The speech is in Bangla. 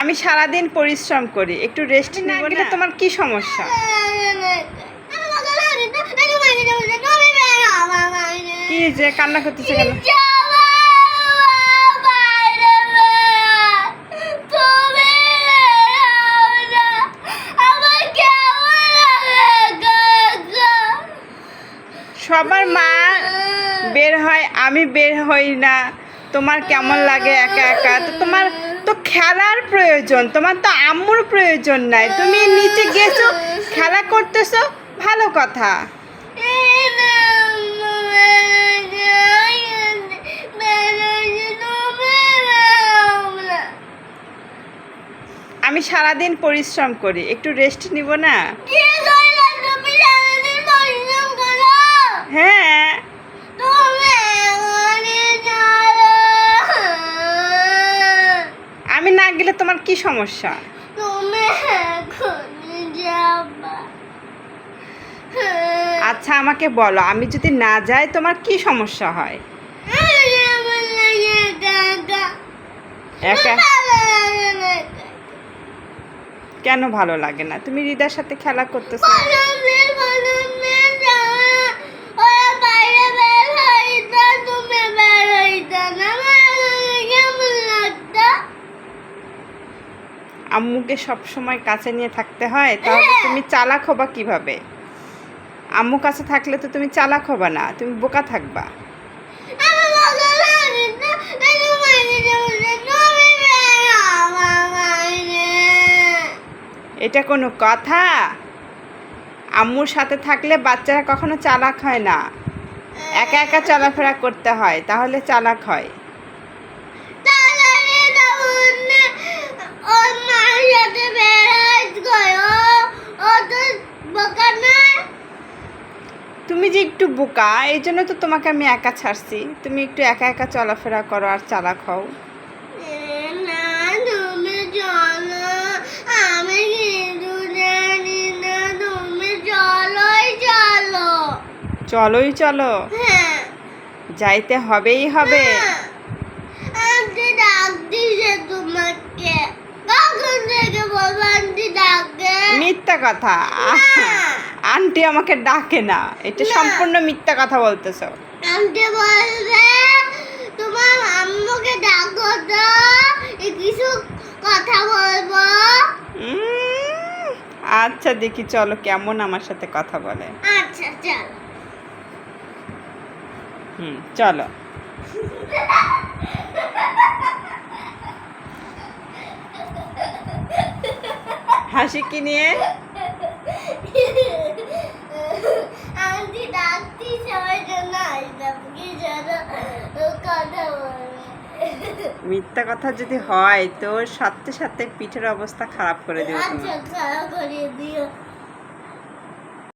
আমি সারাদিন পরিশ্রম করি একটু রেস্ট না গেলে তোমার কি সমস্যা? কি যে কান্না করতেছে কেন? সবার মা বের হয় আমি বের হই না। তোমার কেমন লাগে একা একা? তো তোমার তো খেলার প্রয়োজন, তোমার তো আম্মুর প্রয়োজন নাই। তুমি নিচে গেছো, খেলা করতেছো, ভালো কথা। আমি সারাদিন পরিশ্রম করি, একটু রেস্ট নিব না? তোমার কি সমস্যা? তুমি এখন যাবা। আচ্ছা আমাকে বলো আমি যদি না যাই তোমার কি সমস্যা হয়? একা? কেন ভালো লাগে না? তুমি হৃদার সাথে খেলা করতেছো। আম্মুকে সব সময় কাছে নিয়ে থাকতে হয় তাহলে তুমি চালাক হবা কীভাবে? আম্মু কাছে থাকলে তো তুমি চালাক হবা না তুমি বোকা থাকবা। এটা কোনো কথা? আম্মুর সাথে থাকলে বাচ্চারা কখনো চালাক হয় না। একা একা চলাফেরা করতে হয় তাহলে চালাক হয় তাড়াতাড়ি যাব না ওর মার সাথে বের হইতে ও ও তো বোকা না তুমি যে একটু বোকা এই জন্য তো তোমাকে আমি একা ছাড়ছি। তুমি একটু একা একা চলাফেরা করো আর চালাক হও। চলো তুমি চলোই চলো। চলোই চলো। হ্যাঁ। যাইতে হবেই হবে। ডাকে মিথ্যা কথা। আন্টি আমাকে ডাকে না। এটা সম্পূর্ণ মিথ্যা কথা বলতেছো। আন্টি বলবে তোমার আম্মুকে ডাকো তো এই কিছু কথা বলব। আচ্ছা দেখি চলো কেমন আমার সাথে কথা বলে। আচ্ছা চলো। হুম চলো। হাসি কি নিয়ে? আন্টি ডাকতি সবাই জন্য আসতাম কি যেন কথা মিথ্যা কথা যদি হয় তো সাথে সাথে পিঠের অবস্থা খারাপ করে দিও আচ্ছা খারাপ করে দিও।